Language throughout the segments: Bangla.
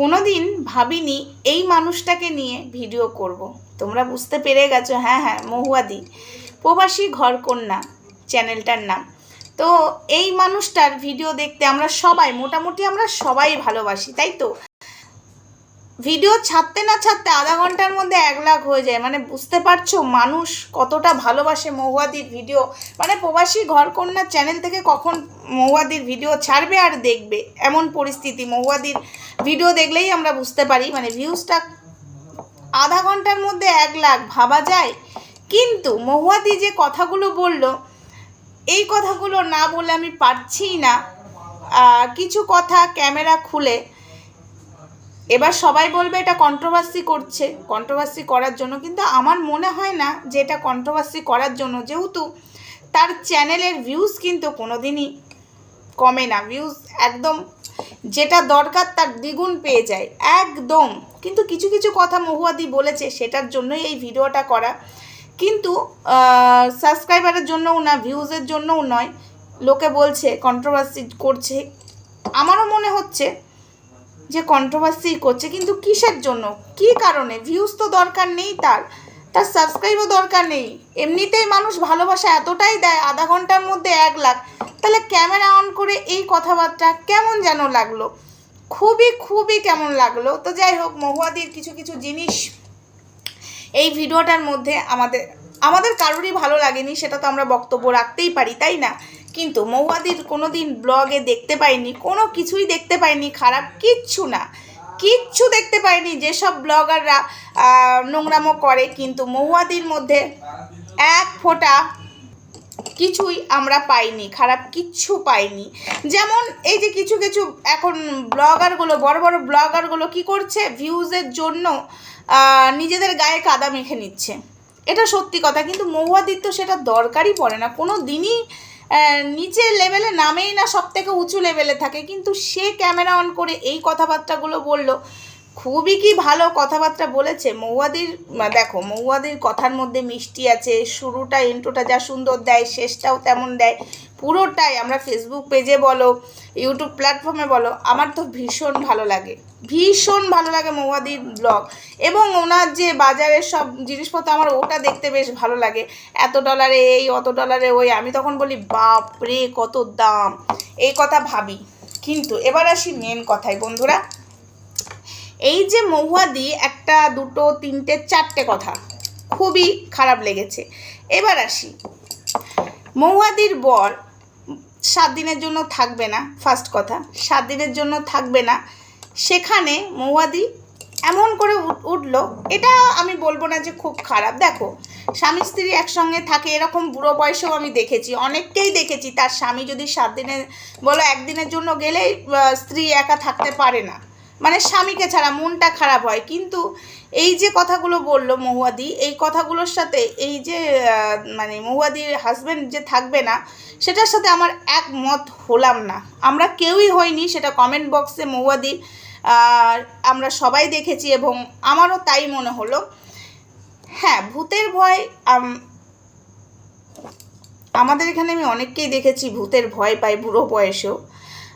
কোনো দিন ভাবিনি এই মানুষটাকে নিয়ে ভিডিও করব। তোমরা বুঝতে পেরে গেছো হ্যাঁ হ্যাঁ মহুয়াদি, প্রবাসী ঘরকন্যা চ্যানেলটার নাম তো এই মানুষটার ভিডিও দেখতে আমরা সবাই, মোটামুটি আমরা সবাই ভালোবাসি, তাই তো ভিডিও ছাড়তে না ছাড়তে আধা ঘণ্টার মধ্যে এক লাখ হয়ে যায়। মানে বুঝতে পারছ, মানুষ কতটা ভালোবাসে মহুয়াদির ভিডিও। মানে প্রবাসী ঘরকন্যা চ্যানেল থেকে কখন মহুয়াদির ভিডিও ছাড়বে আর দেখবে? এমন পরিস্থিতি, মহুয়াদির ভিডিও দেখলেই আমরা বুঝতে পারি। মানে ভিউজটা আধা ঘণ্টার মধ্যে এক লাখ, ভাবা যায়? কিন্তু মহুয়াদি যে কথাগুলো বলল, এই কথাগুলো না বলে আমি পারছিই না। কিছু কথা ক্যামেরা খুলে এবার সবাই বলবে এটা কন্ট্রোভার্সি করছে। কন্ট্রোভার্সি করার জন্য। কিন্তু আমার মনে হয় না যে এটা কন্ট্রোভার্সি করার জন্য। যেহেতু তার চ্যানেলের ভিউজ কিন্তু কোনোদিনই কমে না। ভিউজ একদম যেটা দরকার তার দ্বিগুণ পেয়ে যায়। একদম। কিন্তু কিছু কিছু কথা মহুয়াদি বলেছে, সেটার জন্যই এই ভিডিওটা করা। কিন্তু সাবস্ক্রাইবারের জন্যও না ভিউজের জন্যও নয়। লোকে বলছে কন্ট্রোভার্সি করছে। আমারও মনে হচ্ছে যে কন্ট্রোভার্সি করছে, কিন্তু কিসের জন্য? কি কারণে? ভিউজ তো দরকার নেই তার। তার সাবস্ক্রাইবও দরকার নেই। এমনিতেই মানুষ ভালোবাসা এতটাই দেয়, আধা ঘণ্টার মধ্যে এক লাখ। তাহলে ক্যামেরা অন করে এই কথাবার্তা কেমন যেন লাগল? খুবই খুবই কেমন লাগল। তো যাই হোক, মহুয়াদির কিছু কিছু জিনিস এই ভিডিওটার মধ্যে আমাদের আমাদের কারোরই ভালো লাগেনি, সেটা তো আমরা বক্তব্য রাখতেই পারি, তাই না? কিন্তু মহুয়াদির কোনো দিন ব্লগে দেখতে পাইনি, কোনো কিছুই দেখতে পাইনি, খারাপ কিচ্ছু না। কিচ্ছু দেখতে পাইনি, যেসব ব্লগাররা নোংরামো করে, কিন্তু মহুয়াদির মধ্যে এক ফোঁটা কিছুই আমরা পাইনি, খারাপ কিচ্ছু পাইনি। যেমন এই যে কিছু কিছু এখন ব্লগারগুলো বড় বড় ব্লগারগুলো কি করছে? ভিউজের জন্য নিজেদের গায়ে কাদা মেখে নিচ্ছে। এটা সত্যি কথা, কিন্তু মহুয়াদির তো সেটা দরকারই পড়ে না। কোনো দিনই নিচের লেভেলে নামেই না সব থেকে উঁচু লেভেলে থাকে, কিন্তু সে ক্যামেরা অন করে এই কথাবার্তাগুলো বলল। খুবই কি ভালো কথাবার্তা বলেছে। মৌয়াদির দেখো, মৌয়াদির কথার মধ্যে মিষ্টি আছে, শুরুটা ইন্ট্রোটা যা সুন্দর দেয়, শেষটাও তেমন দেয়, পুরোটাই আমরা ফেসবুক পেজে বলো ইউটিউব প্ল্যাটফর্মে বলো, আমার তো ভীষণ ভালো লাগে। ভীষণ ভালো লাগে মৌয়াদির ব্লগ এবং ওনার যে বাজারের সব জিনিসপত্র, আমার ওটা দেখতে বেশ ভালো লাগে। এত ডলারে এই, অত ডলারে ওই, আমি তখন বলি বাপ রে কত দাম! এই কথা ভাবি। কিন্তু এবার আসি মেন কথায়, বন্ধুরা। এই যে মহুয়াদি একটা দুটো, তিনটে, চারটে কথা, খুবই খারাপ লেগেছে। এবার আসি। মহুয়াদির বর সাত দিনের জন্য থাকবে না ফার্স্ট কথা। সাত দিনের জন্য থাকবে না। সেখানে মহুয়াদি এমন করে উঠ- উঠল, এটা আমি বলব না যে খুব খারাপ। দেখো, স্বামী স্ত্রী একসঙ্গে থাকে, এরকম বুড়ো বয়সেও আমি দেখেছি, অনেককেই দেখেছি। তার স্বামী যদি সাত দিনের বলো একদিনের জন্য গেলে স্ত্রী একা থাকতে পারে না। মানে স্বামীকে ছাড়া মনটা খারাপ হয়। কিন্তু এই যে কথাগুলো বলল মহুয়াদি, এই কথাগুলোর সাথে এই যে মানে মহুয়াদির হাজব্যান্ড যে থাকবে না, সেটার সাথে আমার একমত হলাম না। আমরা কেউই হইনি সেটা কমেন্ট বক্সে মহুয়াদি আমরা সবাই দেখেছি এবং আমারও তাই মনে হলো। হ্যাঁ ভূতের ভয় আমাদের এখানে আমি অনেককেই দেখেছি, ভূতের ভয় পায় বুড়ো বয়সেও।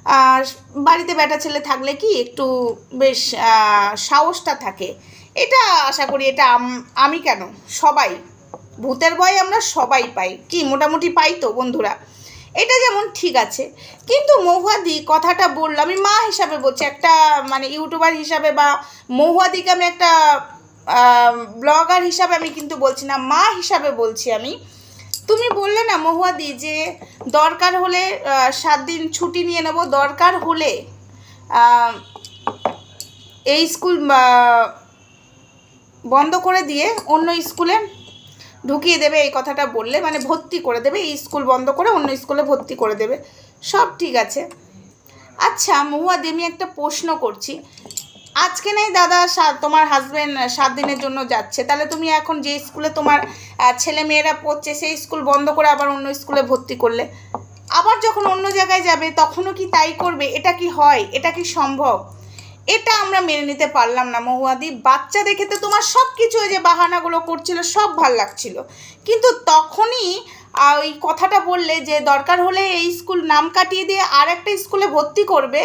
আর বাড়িতে বেটা ছেলে থাকলে কি একটু বেশ সাহসটা থাকে। এটা আশা করি, এটা আমি কেন? সবাই। ভূতের ভয় আমরা সবাই পাই। কি, মোটামুটি পাই তো বন্ধুরা। এটা যেমন ঠিক আছে। কিন্তু মহুয়াদি কথাটা বলল, আমি মা হিসাবে বলছি, একটা মানে ইউটিউবার হিসাবে বা মহুয়াদিকে আমি একটা ব্লগার হিসাবে আমি কিন্তু বলছি না, মা হিসাবে বলছি আমি। তুমি বললে না মহুয়াদি যে দরকার হলে সাত দিন ছুটি নিয়ে নেব, দরকার হলে এই স্কুল বন্ধ করে দিয়ে অন্য স্কুলে ঢুকিয়ে দেবে এই কথাটা বললে মানে ভর্তি করে দেবে, এই স্কুল বন্ধ করে অন্য স্কুলে ভর্তি করে দেবে। সব ঠিক আছে। আচ্ছা মহুয়াদি, আমি একটা প্রশ্ন করছি। আজকে নেই দাদা তোমার হাজবেন্ড সাত দিনের জন্য যাচ্ছে। তাহলে তুমি এখন যে স্কুলে তোমার ছেলে মেয়েরা পড়ছে, সেই স্কুল বন্ধ করে আবার অন্য স্কুলে ভর্তি করলে। আবার যখন অন্য জায়গায় যাবে, তখনও কি তাই করবে? এটা কি হয়? এটা কি সম্ভব? এটা আমরা মেনে নিতে পারলাম না, মহুয়াদি। বাচ্চা দেখে তো তোমার সব কিছু ওই যে বাহানাগুলো করছিল, সব ভালো লাগছিল। কিন্তু তখনই ওই কথাটা বললে যে দরকার হলে এই স্কুল নাম কাটিয়ে দিয়ে আর একটা স্কুলে ভর্তি করবে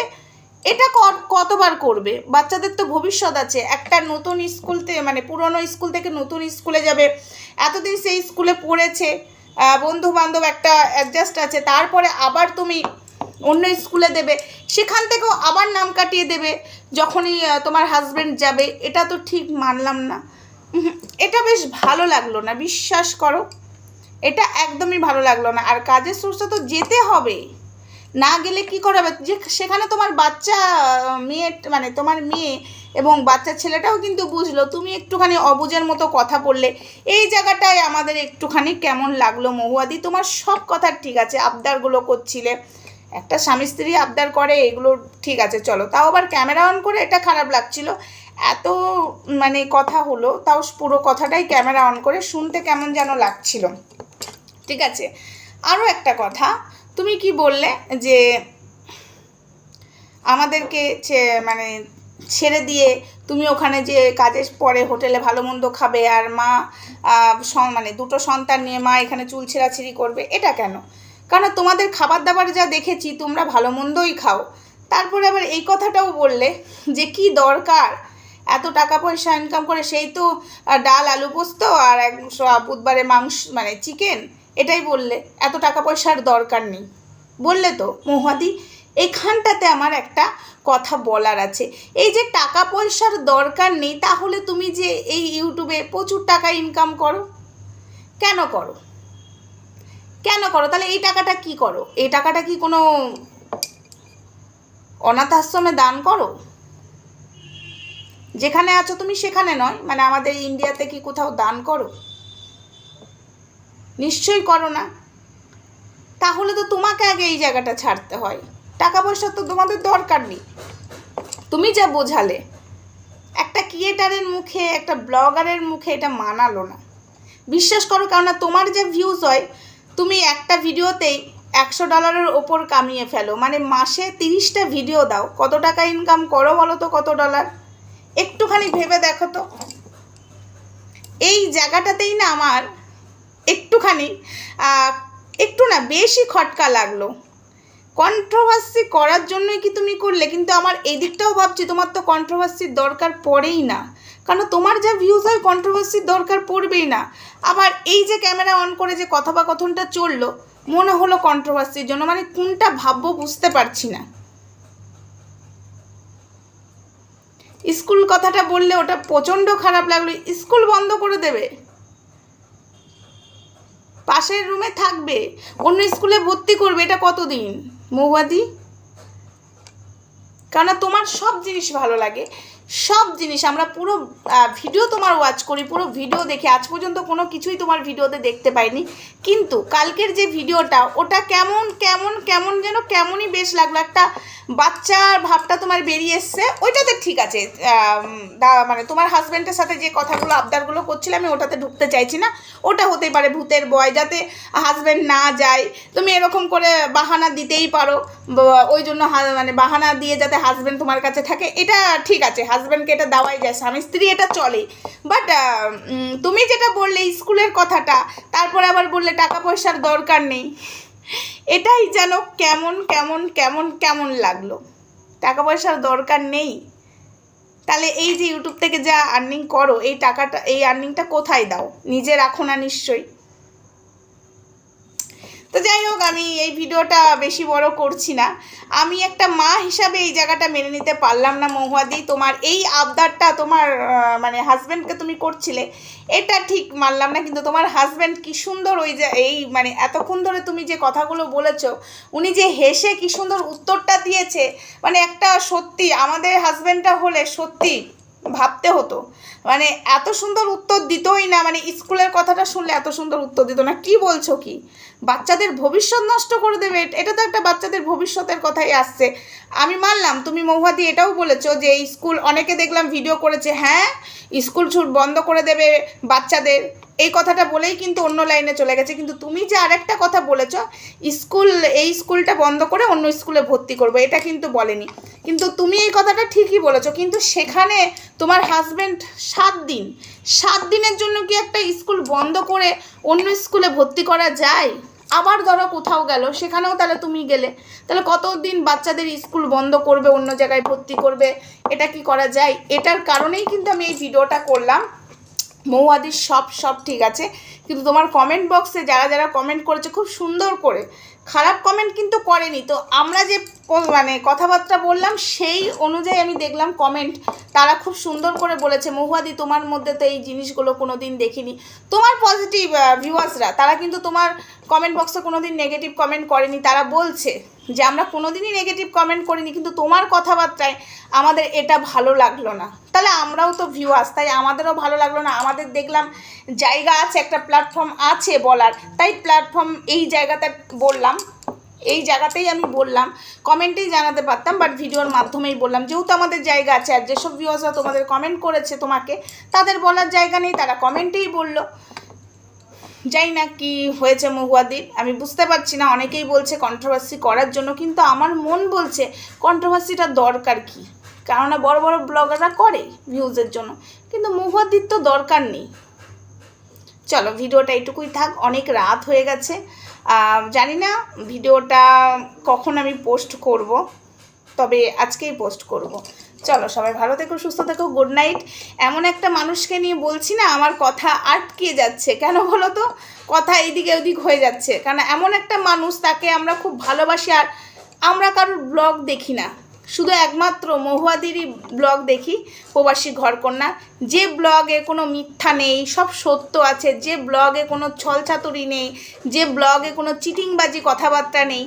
এটা কতবার করবে? বাচ্চাদের তো ভবিষ্যৎ আছে। একটা নতুন স্কুল থেকে মানে পুরনো স্কুল থেকে নতুন স্কুলে যাবে। এতদিন সেই স্কুলে পড়েছে। বন্ধু বান্ধব একটা অ্যাডজাস্ট আছে। তারপরে আবার তুমি অন্য স্কুলে দেবে। সেখান থেকেও আবার নাম কাটিয়ে দেবে। যখনই তোমার হাজবেন্ড যাবে, এটা তো ঠিক মানলাম না। এটা বেশ ভালো লাগল না, বিশ্বাস করো। এটা একদমই ভালো লাগল না। আর কাজের সোর্সে তো যেতে হবে। না গেলে কি করাবে? যে সেখানে তোমার বাচ্চা মেয়ে মানে তোমার মেয়ে এবং বাচ্চা ছেলেটাও কিন্তু বুঝলো। তুমি একটুখানি অবুঝের মতো কথা বললে। এই জায়গাটায় আমাদের একটুখানি কেমন লাগল মহুয়াদি? তোমার সব কথা ঠিক আছে, আবদারগুলো করছিলে। একটা স্বামী স্ত্রী আবদার করে, এগুলো ঠিক আছে, চলো। তাও আবার ক্যামেরা অন করে এটা খারাপ লাগছিল। এত মানে কথা হলো, তাও পুরো কথাটাই ক্যামেরা অন করে শুনতে কেমন যেন লাগছিল। ঠিক আছে? আরও একটা কথা। তুমি কি বললে যে আমাদেরকে মানে ছেড়ে দিয়ে তুমি ওখানে যে কাজের পরে হোটেলে ভালো মন্দ খাবে আর মা মানে দুটো সন্তান নিয়ে মা এখানে চুল ছেঁড়াছিড়ি করবে, এটা কেন? কারণ তোমাদের খাবার দাবার যা দেখেছি তোমরা ভালো মন্দই খাও। তারপরে আবার এই কথাটাও বললে যে কি দরকার? এত টাকা পয়সা ইনকাম করে সেই তো ডাল, আলু পোস্ত আর এক বুধবারে মাংস মানে চিকেন এটাই বললে, এত টাকা পয়সার দরকার নেই। বললে তো, মহাদি, এখানটাতে আমার একটা কথা বলার আছে। এই যে টাকা পয়সার দরকার নেই, তাহলে তুমি যে এই ইউটিউবে প্রচুর টাকা ইনকাম করো? কেন করো? কেন করো? তাহলে এই টাকাটা কি করো? এই টাকাটা কি কোনো অনাথ আশ্রমে দান করো? যেখানে আছো তুমি সেখানে নয় মানে আমাদের ইন্ডিয়াতে কি কোথাও দান করো? নিশ্চয়ই করো না। তাহলে তো তোমাকে আগে এই জায়গাটা ছাড়তে হয়। টাকা পয়সা তো তোমাদের দরকার নেই। তুমি যা বোঝালে, একটা ক্রিয়েটারের মুখে, একটা ব্লগারের মুখে এটা মানালো না। বিশ্বাস করো, কেননা তোমার যে ভিউজ হয়, তুমি একটা ভিডিওতেই একশো ডলারের ওপর কামিয়ে ফেলো। মানে মাসে তিরিশটা ভিডিও দাও। কত টাকা ইনকাম করো বলো তো কত ডলার একটুখানি ভেবে দেখো তো। এই জায়গাটাতেই না আমার একটুখানি একটু না বেশি খটকা লাগল। কন্ট্রোভার্সি করার জন্যই কি তুমি করলে? কিন্তু আমার এই দিকটাও ভাবছি, তোমার তো কন্ট্রোভার্সির দরকার পড়েই না। কারণ তোমার যা ভিউজ হয় কন্ট্রোভার্সির দরকার পড়বেই না। আবার এই যে ক্যামেরা অন করে যে কথোপকথনটা চলল, মনে হলো কন্ট্রোভার্সির জন্য মানে কোনটা ভাববো বুঝতে পারছি না। স্কুল কথাটা বললে ওটা প্রচণ্ড খারাপ লাগল। স্কুল বন্ধ করে দেবে? পাশের রুমে থাকবে, অন্য স্কুলে ভর্তি করবে, এটা কতদিন? মৌবাদি কেননা তোমার সব জিনিস ভালো লাগে। সব জিনিস, আমরা পুরো ভিডিও তোমার ওয়াচ করি, পুরো ভিডিও দেখি। আজ পর্যন্ত কোনো কিছুই তোমার ভিডিওতে দেখতে পাইনি। কিন্তু কালকের যে ভিডিওটা ওটা কেমন কেমন কেমন যেন কেমনই বেশ লাগল। একটা বাচ্চার ভাবটা তোমার বেরিয়ে এসছে। ওইটাতে ঠিক আছে মানে তোমার হাজব্যান্ডের সাথে যে কথাগুলো, আবদারগুলো করছিলে আমি ওটাতে ঢুকতে চাইছি না। ওটা হতে পারে ভূতের বয়, যাতে হাজব্যান্ড না যায়। তুমি এরকম করে বাহানা দিতেই পারো। ওই জন্য মানে বাহানা দিয়ে যাতে হাজব্যান্ড তোমার কাছে থাকে, এটা ঠিক আছে। হাজব্যান্ডকে এটা দেওয়াই যায়, স্বামী স্ত্রী এটা চলে। বাট তুমি যেটা বললে স্কুলের কথাটা, তারপরে আবার বললে টাকা পয়সার দরকার নেই। এটাই যেন কেমন কেমন কেমন কেমন লাগল। টাকা পয়সার দরকার নেই। তাহলে এই যে ইউটিউব থেকে যা আর্নিং করো, এই টাকাটা, এই আর্নিংটা কোথায় দাও? নিজে রাখো না নিশ্চয়ই। তো যাই হোক, আমি এই ভিডিওটা বেশি বড় করছি না। আমি একটা মা হিসাবে এই জায়গাটা মেনে নিতে পারলাম না মহুয়াদি। তোমার এই আবদারটা তোমার মানে হাজব্যান্ডকে তুমি করছিলে, এটা ঠিক মানলাম না। কিন্তু তোমার হাজব্যান্ড কি সুন্দর ওই যে এই মানে এতক্ষণ ধরে তুমি যে কথাগুলো বলেছ, উনি যে হেসে কি সুন্দর উত্তরটা দিয়েছে মানে একটা সত্যি, আমাদের হাজব্যান্ডটা হলে সত্যি ভাবতে হতো। মানে এত সুন্দর উত্তর দিতই না মানে স্কুলের কথাটা শুনলে এত সুন্দর উত্তর দিত না। কি বলছো কি? বাচ্চাদের ভবিষ্যৎ নষ্ট করে দেবে। এটা তো একটা বাচ্চাদের ভবিষ্যতের কথাই আসছে। আমি মানলাম, তুমি মহুয়াদি এটাও বলেছ যে স্কুল, অনেকে দেখলাম ভিডিও করেছে হ্যাঁ স্কুল ছুট বন্ধ করে দেবে বাচ্চাদের। এই কথাটা বলেই কিন্তু অন্য লাইনে চলে গেছে। কিন্তু তুমি যে আরেকটা কথা বলেছ, স্কুল, এই স্কুলটা বন্ধ করে অন্য স্কুলে ভর্তি করব। এটা কিন্তু বলেনি। কিন্তু তুমি এই কথাটা ঠিকই বলেছ, কিন্তু সেখানে তোমার হাজব্যান্ড সাত দিন। সাত দিনের জন্য কি একটা স্কুল বন্ধ করে অন্য স্কুলে ভর্তি করা যায়? আবার ধরো কোথাও গেল, সেখানেও তাহলে তুমি গেলে। তাহলে কতদিন বাচ্চাদের স্কুল বন্ধ করবে, অন্য জায়গায় ভর্তি করবে? এটা কি করা যায়? এটার কারণেই কিন্তু আমি এই ভিডিওটা করলাম। মৌয়াদির সব সব ঠিক আছে। কিন্তু তোমার কমেন্ট বক্সে যারা যারা কমেন্ট করেছে, খুব সুন্দর করে খারাপ কমেন্ট কিন্তু করেনি। তো আমরা যে মানে কথাবার্তা বললাম, সেই অনুযায়ী আমি দেখলাম কমেন্ট তারা খুব সুন্দর করে বলেছে, মহুয়াদি, তোমার মধ্যে তো এই জিনিসগুলো কোনো দিন দেখিনি। তোমার পজিটিভ ভিউয়ার্সরা তারা কিন্তু তোমার কমেন্ট বক্সে কোনো দিন নেগেটিভ কমেন্ট করেনি, তারা বলছে। যে আমরা কোনো দিনই নেগেটিভ কমেন্ট করিনি, কিন্তু তোমার কথাবার্তায় আমাদের এটা ভালো লাগল না। তাহলে আমরাও তো ভিউয়ার্স তাই আমাদেরও ভালো লাগল না। আমাদের দেখলাম জায়গা আছে, একটা প্ল্যাটফর্ম আছে বলার। তাই প্ল্যাটফর্ম এই জায়গাতে বললাম, এই জায়গাতেই আমি বললাম কমেন্টেই জানাতে পারতাম বাট ভিডিওর মাধ্যমেই বললাম। যেহেতু আমাদের জায়গা আছে, আর যেসব ভিউয়ার্সরা তোমাদের কমেন্ট করেছে তোমাকে, তাদের বলার জায়গা নেই, তারা কমেন্টেই বলল। যাই না কি হয়েছে মহুয়াদির আমি বুঝতে পারছি না, অনেকেই বলছে কন্ট্রোভার্সি করার জন্য, কিন্তু আমার মন বলছে কন্ট্রোভার্সিটা দরকার কি? কেননা বড় বড় ব্লগাররা করে ভিউজের জন্য, কিন্তু মহুয়াদির তো দরকার নেই। চলো, ভিডিওটা এইটুকুই থাক, অনেক রাত হয়ে গেছে। জানি না ভিডিওটা কখন আমি পোস্ট করব। তবে আজকেই পোস্ট করব। চলো, সবাই ভালো থেকো, সুস্থ থেকো গুড নাইট এমন একটা মানুষকে নিয়ে বলছি না, আমার কথা আটকে যাচ্ছে। কেন বলো তো? কথা এইদিকে ওদিক হয়ে যাচ্ছে। কারণ এমন একটা মানুষ, তাকে আমরা খুব ভালোবাসি আর আমরা কারোর ব্লগ দেখি না। শুধু একমাত্র মহুয়াদিরই ব্লগ দেখি, প্রবাসী ঘরকন্যা। যে ব্লগে কোনো মিথ্যা নেই, সব সত্য আছে। যে ব্লগে কোনো ছলচাতুরি নেই, যে ব্লগে কোনো চিটিংবাজি কথাবার্তা নেই,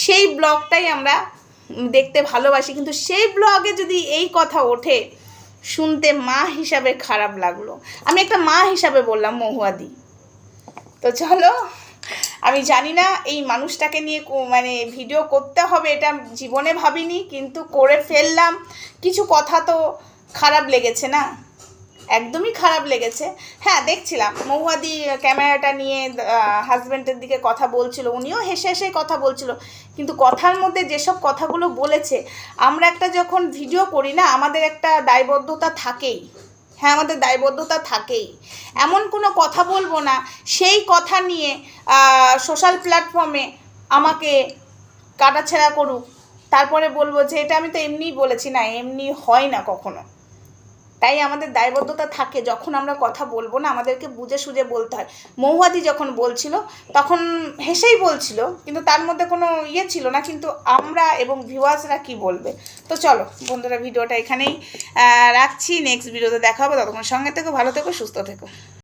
সেই ব্লগটাই আমরা দেখতে ভালোবাসি, কিন্তু সেই ব্লগে যদি এই কথা ওঠে, শুনতে মা হিসাবে খারাপ লাগল। আমি একটা মা হিসাবে বললাম মহুয়াদি তো চলো, আমি জানি না এই মানুষটাকে নিয়ে মানে ভিডিও করতে হবে এটা জীবনে ভাবিনি, কিন্তু করে ফেললাম। কিছু কথা তো খারাপ লেগেছে না? একদমই খারাপ লেগেছে। হ্যাঁ দেখছিলাম। মহুয়াদি ক্যামেরাটা নিয়ে হাজব্যান্ডের দিকে কথা বলছিল, উনিও হেসে হেসে কথা বলছিল। কিন্তু কথার মধ্যে যেসব কথাগুলো বলেছে, আমরা একটা যখন ভিডিও করি না, আমাদের একটা দায়বদ্ধতা থাকেই। হ্যাঁ আমাদের দায়বদ্ধতা থাকেই। এমন কোনো কথা বলব না, সেই কথা নিয়ে সোশ্যাল প্ল্যাটফর্মে আমাকে কাটাছেড়া করুক। তারপরে বলব যে, এটা আমি তো এমনিই বলেছি না, এমনি হয় না কখনো। তাই আমাদের দায়বদ্ধতা থাকে, যখন আমরা কথা বলব না, আমাদেরকে বুঝে সুঝে বলতে হয়। মৌহাদি যখন বলছিল, তখন হেসেই বলছিল, কিন্তু তার মধ্যে কোনো ইয়ে ছিল না, কিন্তু আমরা এবং ভিউয়ার্সরা কি বলবে? তো চলো, বন্ধুরা, ভিডিওটা এখানেই রাখছি। নেক্সট ভিডিওতে দেখা হবে। ততক্ষণ সঙ্গে থেকো, ভালো থেকো, সুস্থ থেকো।